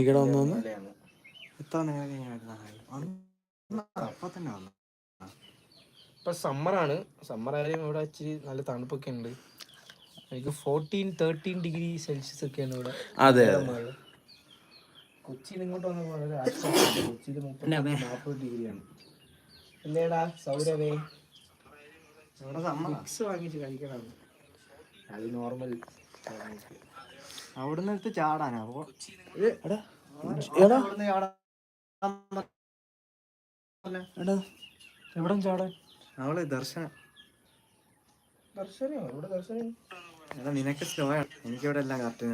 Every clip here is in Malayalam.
ഇവിടെ വന്നു. എത്ര നേരം അപ്പൊ തന്നെ വന്നു. ഇപ്പൊ സമ്മറാണ്. സമ്മർ ആയാലും ഇവിടെ ഇച്ചിരി നല്ല തണുപ്പൊക്കെ ഉണ്ട് എനിക്ക് ഫോർട്ടീൻ തേർട്ടീൻ ഡിഗ്രി സെൽഷ്യസ് ഒക്കെയാണ് ഇവിടെ. അതെ. കൊച്ചിയിൽ ഇങ്ങോട്ട് വന്നപ്പോൾ വളരെ ആശ്വാസമുണ്ട്. കൊച്ചിയിൽ നാൽപ്പത് ഡിഗ്രിയാണ് എന്തേടാ സൗരവേ? ഇവിടെ സമ്മർ മിക്സ് വാങ്ങിച്ച് കഴിക്കണം. അത് നോർമൽ അവിടുന്ന് എടുത്ത് ചാടാനാ. അപ്പൊ എടാ എടാ അവിടുന്ന് ചാടാൻ എടാ. എവിടെ ചാടാൻ അവൾ ദർശനം. ദർശനോ ഇവിടെ ദർശനം? എടാ നിനക്ക് സ്ലോ ആണ് എനിക്കിവിടെ എല്ലാം കറക്റ്റ്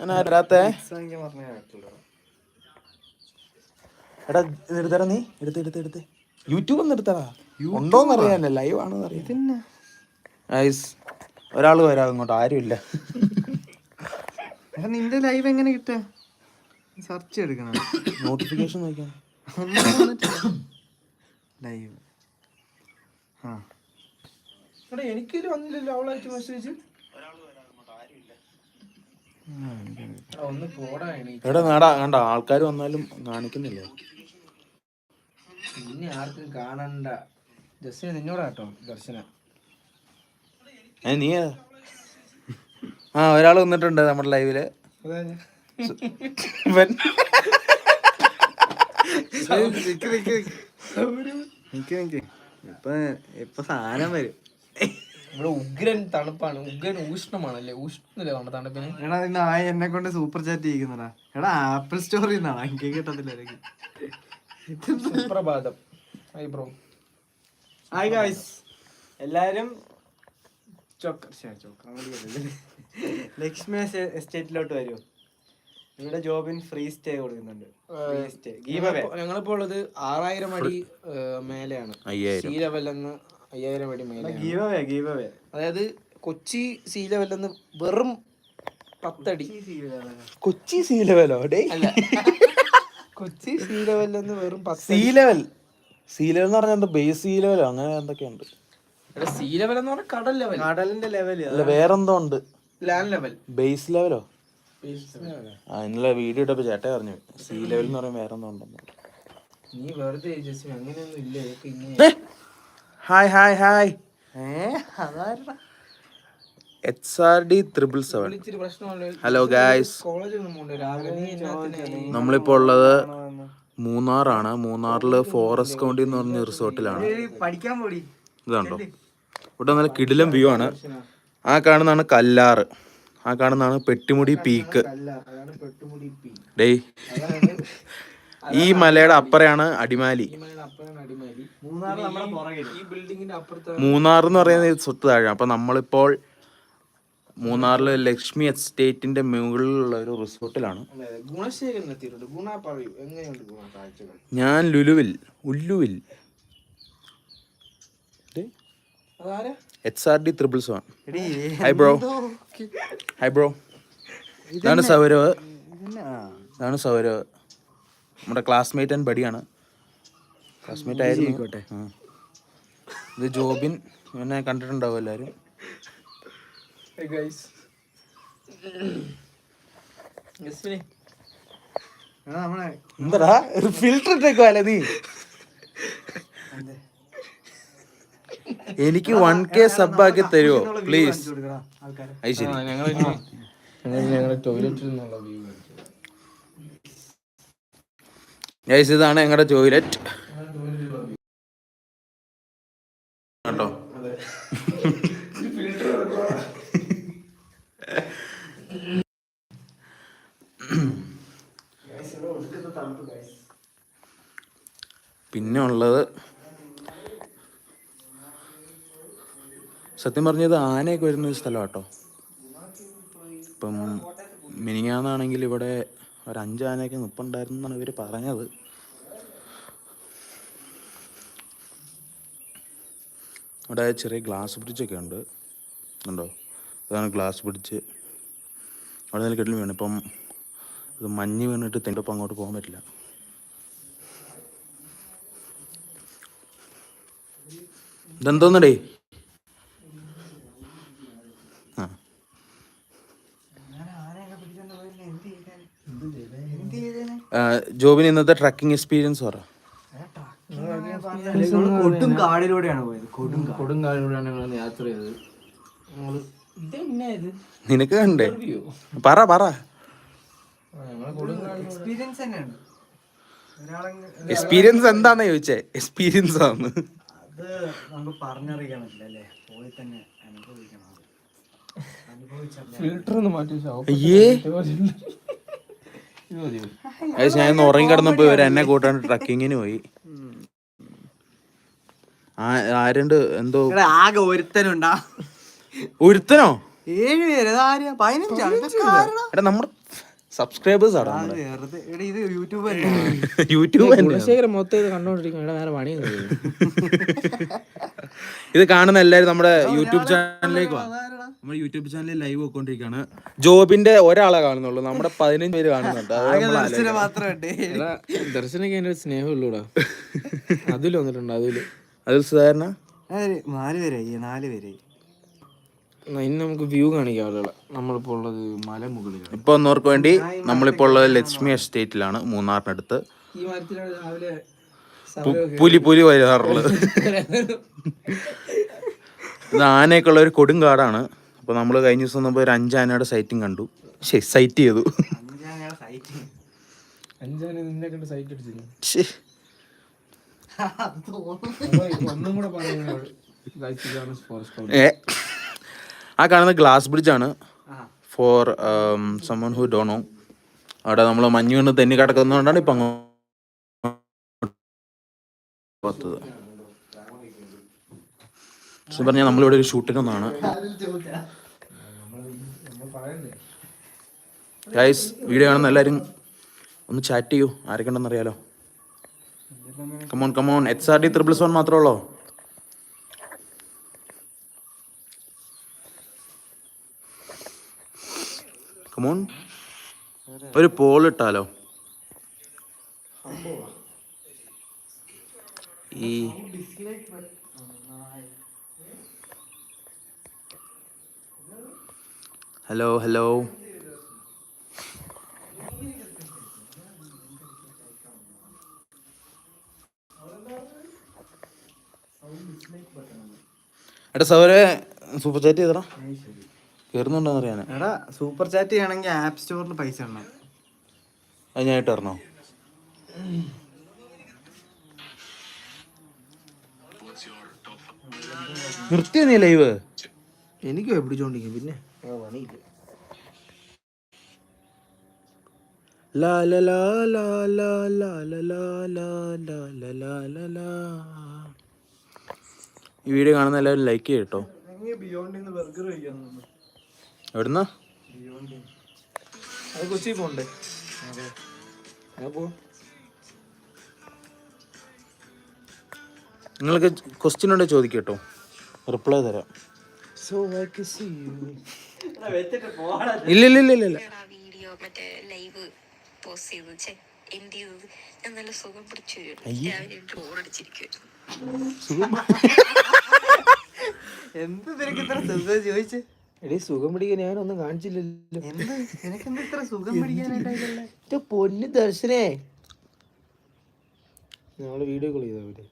ഞാൻ വരാത്തേ? എടാ നീ. എടുത്ത് എടുത്ത് എടുത്ത്. യൂട്യൂബ് ഒന്ന് എടുത്തടാ. ഉണ്ടോന്നറിയാനല്ല. ലൈവ് ആണെന്ന് അറിയാം പിന്നെ ഗൈസ് ഒരാൾ വരാം ഇങ്ങോട്ട് ആരുമില്ല. നിന്റെ ലൈവ് എങ്ങനെ കിട്ടുക? സെർച്ച് എടുക്കണം. നോട്ടിഫിക്കേഷൻ നോക്കിയാ ലൈവ് ആ. എടാ എനിക്കൊരു വന്നില്ലല്ലോ അവളായിട്ട് മെസ്സേജ് എടാ നാടാ കണ്ട ആൾക്കാർ വന്നാലും കാണിക്കുന്നില്ല? പിന്നെ ആർക്കും കാണണ്ട. ജസ്റ്റ് നിന്നോടാ കേട്ടോ ദർശന. നീ? ആ ഒരാൾ വന്നിട്ടുണ്ട് നമ്മുടെ ലൈവിൽ. ഇപ്പൊ ഇപ്പൊ സാധനം വരും. ഇവിടെ ഉഗ്രൻ തണുപ്പാണ്. ഉഗ്രൻ ഊഷ്ണമാണല്ലേ? ഊഷ്ണല്ലേ വേണ്ട തണുപ്പിന്? എടാ ഇന്ന് ആയ എന്നെ കൊണ്ട് സൂപ്പർ ചാറ്റ് ചെയ്യിക്കുന്നടാ. എടാ ആപ്പിൾ സ്റ്റോറിൽ നിന്നാണ് എനിക്ക് കിട്ടത്തില്ല സുപ്രഭാതം. ഹായ് ബ്രോ ഹായ് ഗായ്സ് എല്ലാരും ചൊക്ക ശ്ശെ, ചൊക്രമടിയല്ലേ. ലക്ഷ്മി എസ്- എസ്റ്റേറ്റിലോട്ട് വരൂ. ഇവിടെ ജോബിന് ഫ്രീ സ്റ്റേ കൊടുക്കുന്നുണ്ട്. ഞങ്ങളിപ്പോ ഉള്ളത് ആറായിരം അടി മേലെയാണ്. സീ ലെവൽ എന്ന് അയ്യായിരം അടി മേലെ ഗീവ് അവേ അതായത് കൊച്ചി സീ ലെവലെന്ന് വെറും പത്തടി. കൊച്ചി സീ ലെവലോ ഡേ അല്ല. കൊച്ചി സീ ലെവലെന്ന് വെറും പത്ത് സീ ലെവൽ. സീ ലെവൽ എന്ന് പറഞ്ഞാൽ ബേസ് സീ ലെവലോ? അങ്ങനെ എന്തൊക്കെയുണ്ട്? സീ ലെവൽ എന്ന് പറഞ്ഞാൽ കടൽ ലെവൽ കടലിന്റെ ലെവൽ അല്ല വേറെന്തോ ഉണ്ട്. ലാൻഡ് ലെവൽ ബേസ് ലെവലോ ആ ഇന്നലെ വീഡിയോ ഇട്ടപ്പോ ചേട്ടൻ പറഞ്ഞു സീ ലെവൽ എന്ന് പറയുമ്പോൾ വേറെന്തോ ഉണ്ടെന്ന്. നീ വെറുതെ ജസ്റ്റ് അങ്ങനെയൊന്നും ഇല്ല ഇതൊക്കെ ഇങ്ങനെ. Hi hi hi H R D triple seven hello guys നമ്മളിപ്പോ നമ്മളിപ്പോൾ ഉള്ളത് മൂന്നാറാണ്. മൂന്നാറിൽ ഫോറസ്റ്റ് കൗണ്ടി എന്ന് പറഞ്ഞ റിസോർട്ടിലാണ് ഇതുണ്ടോ? ഇവിടെ നല്ല കിടിലം വ്യൂ ആണ്. ആ കാണുന്നതാണ് കല്ലാറ് ആ കാണുന്നതാണ് പെട്ടിമുടി പീക്ക്. ഡേയ്. ഈ മലയുടെ അപ്പുറയാണ് അടിമാലി. മൂന്നാർ എന്ന് പറയുന്നത് സ്വത്ത് താഴെ അപ്പൊ നമ്മളിപ്പോൾ മൂന്നാറിൽ ലക്ഷ്മി എസ്റ്റേറ്റിന്റെ മുകളിലുള്ള ഒരു റിസോർട്ടിലാണ്. ഞാൻ ലുലുവിൽ ഉല്ലുവിൽ H R D triple seven എടീ ഹായ് ബ്രോ ഹായ് ബ്രോ ഇതാണ് സൗരവ്. ഇതന്നെ ആ. ഇതാണ് സൗരവ്. നമ്മുടെ ക്ലാസ്മേറ്റ് ആൻഡ് ബഡിയാണ് ക്ലാസ്മേറ്റ് ആയിരുന്നു. ഇത് ജോബിൻ. ഇവനെ കണ്ടിട്ടുണ്ടാവും എല്ലാവരും എന്താടാ? ഫിൽറ്റർ ഇട്ടേക്കുവല്ലേ നീ? എനിക്ക് വൺ കെ സബ് ആക്കി തരുമോ പ്ലീസ് അത് ശരി. ഗൈസ് ഇതാണ് ഞങ്ങളുടെ ടോയ്ലറ്റ് കേട്ടോ പിന്നെ ഉള്ളത് സത്യം പറഞ്ഞത് ആനയൊക്കെ വരുന്ന ഒരു സ്ഥലം കേട്ടോ ഇപ്പം മിനിങ്ങാന്നാണെങ്കിൽ ഇവിടെ ഒരു അഞ്ചാനയൊക്കെ നിൽപ്പുണ്ടായിരുന്നു എന്നാണ് ഇവർ പറഞ്ഞത്. ഇവിടെ ചെറിയ ഗ്ലാസ് ബ്രിഡ്ജൊക്കെ ഉണ്ട്. ഉണ്ടോ അതാണ് ഗ്ലാസ് ബ്രിഡ്ജ്. അവിടെ നിന്ന് കെട്ടിൽ വീണ്. ഇപ്പം ഇത് മഞ്ഞ് വീണിട്ട് തെണ്ടപ്പം അങ്ങോട്ട് പോകാൻ പറ്റില്ല. ഇതെന്തോന്നടേ ആ ജോബിന് ഇന്നത്തെ ട്രക്കിംഗ് എക്സ്പീരിയൻസ് പറ. കൊടും കാടിലൂടെയാണ് പോയത്. കൊടും കാട്. കൊടുങ്കാലിലൂടെയാണ് ഞങ്ങൾ യാത്ര ചെയ്തത്. ഞങ്ങൾ നിനക്ക് കണ്ടേ? പറ പറ. എക്സ്പീരിയൻസ് തന്നെയാണ്. എക്സ്പീരിയൻസ് എന്താണെന്ന് ചോദിച്ചേ? എക്സ്പീരിയൻസ് ആണ് അത് നമുക്ക് പറഞ്ഞറിയിക്കാൻ പറ്റില്ല അല്ലേ? പോയി തന്നെ അനുഭവിക്കണം. ഫിൽട്ടർ ഒന്ന് മാറ്റി ഞാൻ ഇന്ന് ഉറങ്ങി കിടന്നപ്പോ ഇവർ എന്നെ കൂട്ടാണ്ട് ട്രക്കിങ്ങിന് പോയി. ആരുണ്ട്? എന്തോ? ആകെ ഒരുത്തനുണ്ടാ. ഒരുത്തനോ? ഏഴ് പേര്. പതിനഞ്ചാണ് നമ്മുടെ സബ്സ്ക്രൈബേഴ്സ് ആണ് അത് എടാ ഇത് യൂട്യൂബ് അല്ലേ യൂട്യൂബ് മൊത്തം ഇത് കണ്ടോണ്ടിരിക്കും ഇവിടെ വേറെ പണിയൊന്നും ഇത് കാണുന്ന എല്ലാവരും നമ്മുടെ യൂട്യൂബ് ചാനലിലേക്ക് വാ. നമ്മുടെ യൂട്യൂബ് ചാനലിൽ ലൈവ് പോയിക്കൊണ്ടിരിക്കുകയാണ് ജോബിന്റെ ഒരാളെ കാണുന്നുള്ളൂ. നമ്മുടെ പതിനഞ്ച് പേര് കാണുന്നുണ്ട്. ദർശന സ്നേഹമുള്ളൂടാ അതിൽ വന്നിട്ടുണ്ട് അതിൽ. അതിൽ സുധാരണ നാല് പേരായി നാല് പേരായി. നമുക്ക് വ്യൂ കാണിക്കാം ആളുകളെ. നമ്മളിപ്പോൾ ഉള്ളത് മലമുകളിലാണ് ഇപ്പൊ ഒന്നവർക്ക് വേണ്ടി നമ്മളിപ്പോൾ ഉള്ളത് ലക്ഷ്മി എസ്റ്റേറ്റിലാണ് മൂന്നാറിനടുത്ത്. ഈ മരത്തിലാണ് രാവിലെ പുലി പുലി വരാറുള്ളത്. ഇത് ആനയൊക്കെ ഉള്ള ഒരു കൊടുങ്കാടാണ് അപ്പൊ നമ്മൾ കഴിഞ്ഞ ദിവസം വന്നപ്പോൾ ഒരു അഞ്ചാനയുടെ സൈറ്റിംഗ് കണ്ടു. ശരി സൈറ്റ് ചെയ്തു. സൈറ്റ് സൈറ്റ് ഏ. ആ കാണുന്ന ഗ്ലാസ് ബ്രിഡ്ജ് ആണ്. ഫോർ സമൺ ഹു ഡോണോ അവിടെ നമ്മൾ മഞ്ഞ് കൊണ്ട് തെന്നി കിടക്കുന്നതുകൊണ്ടാണ് ഇപ്പം അങ്ങ് പത്തത്. സത്യം പറഞ്ഞാൽ നമ്മളിവിടെ ഒരു ഷൂട്ടിന് ഒന്നാണ്. ഗൈസ് വീഡിയോ കാണുന്ന എല്ലാവരും ഒന്ന് ചാറ്റ് ചെയ്യൂ. ആരൊക്കെ അറിയാലോ come on come on H R D triple seven മാത്രമേ ഉള്ളോ? കമോൺ ഒരു പോൾ ഇട്ടാലോ ഈ ഹലോ ഹലോ എടാ സൗരെ സൂപ്പർ ചാറ്റ് ചെയ്തടാ. കയറുന്നുണ്ടോന്ന് അറിയാനാ എടാ സൂപ്പർ ചാറ്റ് ചെയ്യണമെങ്കിൽ ആപ്പ് സ്റ്റോറിൽ പൈസ ഇടണം. അത് ഞാൻ ഇട്ടറിഞ്ഞോ നിർത്തിയോ നീ ലൈവ് എനിക്ക് പിടിച്ചോണ്ടിരിക്കും പിന്നെ പണിയില്ല ലാ ലാ ലാ ലാ ലാ ലാ ലാ ലാ ലാ ലാ ലാ ലാ ലാ ലാ. ഈ വീഡിയോ കാണുന്ന എല്ലാവരും ലൈക്ക് ചെയ്യും കേട്ടോ എവിടുന്നാ കൊച്ചി പോണ്ടേ അപ്പോ നിങ്ങൾക്ക് ക്വസ്റ്റ്യൻ ഉണ്ടെങ്കിൽ ചോദിക്കട്ടോ റിപ്ലൈ തരാം. So I K see you ഇല്ല ഇല്ല ഇല്ല ഇല്ല ഇല്ല. വീഡിയോ മറ്റേ ലൈവ് പോസ്റ്റ് ചെയ്തു. ചെ എന്ത് ചെയ്തത് ഞാൻ നല്ല സുഖം പിടിച്ചു രാവിലെ ബോറടിച്ചിരിക്കുവായിരുന്നു എന്ത് നിനക്ക് ഇത്ര സുഖം ചോദിച്ചു? എടീ സുഖം പിടിക്കാൻ ഞാനൊന്നും കാണിച്ചില്ലല്ലോ. എന്ത്? നിനക്ക് എന്ത് ഇത്ര സുഖം പിടിക്കാനായിട്ടല്ലേ പൊന്നു പൊന്ന് ദർശനേ. ഞങ്ങൾ വീഡിയോ കോൾ ചെയ്താ ഇവിടെ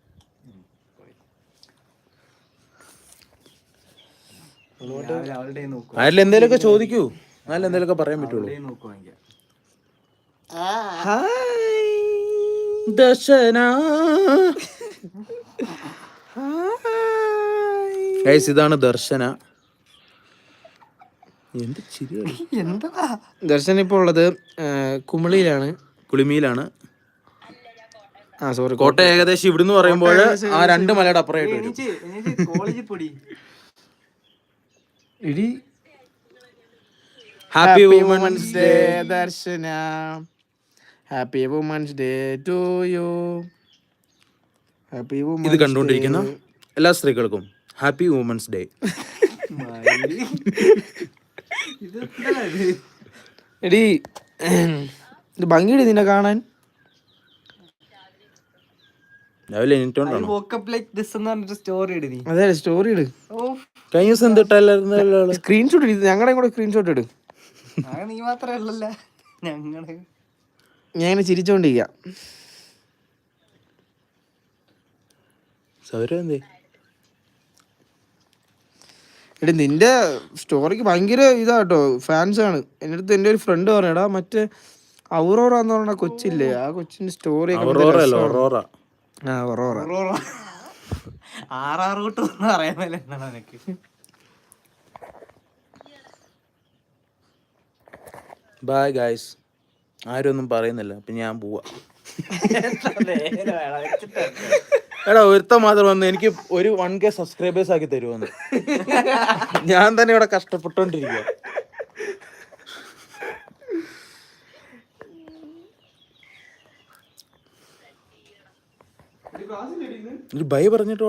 രാവിലെ എന്തേലൊക്കെ ചോദിക്കൂ. എന്നാലും എന്തേലൊക്കെ പറയാൻ പറ്റുള്ളൂ. ഗൈസ് ഇതാണ് ദർശന. എന്ത് ചിരിയാണ്. എന്താ? ദർശൻ ഇപ്പോൾ ഉള്ളത് കുമളിയിലാണ് കുമിളിയിലാണ് കുളിമിയിലാണ്. ആ സോറി കോട്ടയം. ഏകദേശം ഇവിടുന്ന് പറയുമ്പോൾ ആ രണ്ട് മലയുടെ അപ്പുറമായിട്ട് വരും എനിക്ക് എനിക്ക് കോളേജിൽ പൊടി ഇടി happy women's day Darshana. Happy women's day to you happy ഇത് കണ്ടുകൊണ്ടിരിക്കുന്ന എല്ലാ സ്ത്രീകൾക്കും ഹാപ്പി വുമൻസ് ഡേ ഇത് എന്താ ഇത്? എടി ഇത് ഭംഗിയുടെ നിന്നെ കാണാൻ. രാവിലെ I എനിട്ടോണ്ടാണ് woke up like this എന്ന് പറഞ്ഞിട്ട് സ്റ്റോറി ഇട് നീ. അതെ സ്റ്റോറി ഇട്. ഓ കഴിഞ്ഞ ദിവസം എന്തിട്ടല്ലായിരുന്നു സ്ക്രീൻഷോട്ട് ഇട്. ഞങ്ങളുടെ കൂടെ സ്ക്രീൻഷോട്ട് ഇട്. നീ മാത്രമേ ഉള്ളല്ല? ഞങ്ങൾ. ഞാൻ ഇങ്ങനെ ചിരിച്ചോണ്ടിരിക്കാം. സൗരം എന്തേ? എടി നിന്റെ സ്റ്റോറിക്ക് ഭയങ്കര ഇതാട്ടോ ഫാൻസ് ആണ്. എന്റെ അടുത്ത് എന്റെ ഒരു ഫ്രണ്ട് പറയടാ മറ്റേ ഔറോറ എന്ന് പറഞ്ഞ കൊച്ചില്ലേ? ആ കൊച്ചിന്റെ സ്റ്റോറി ആറാറ് കൂട്ട് പറയാൻ മേലെ എന്താണ് നിനക്ക് ബൈ ഗായ്സ് ആരും ഒന്നും പറയുന്നില്ല. അപ്പൊ ഞാൻ പോവാ. എടാ ഒരുത്ത മാത്രം വന്ന് എനിക്ക് ഒരു വൺ കെ സബ്സ്ക്രൈബേഴ്സ് ആക്കി തരുമെന്ന് ഞാൻ തന്നെ ഇവിടെ കഷ്ടപ്പെട്ടോണ്ടിരിക്കുക ഒരു ബൈ പറഞ്ഞിട്ട്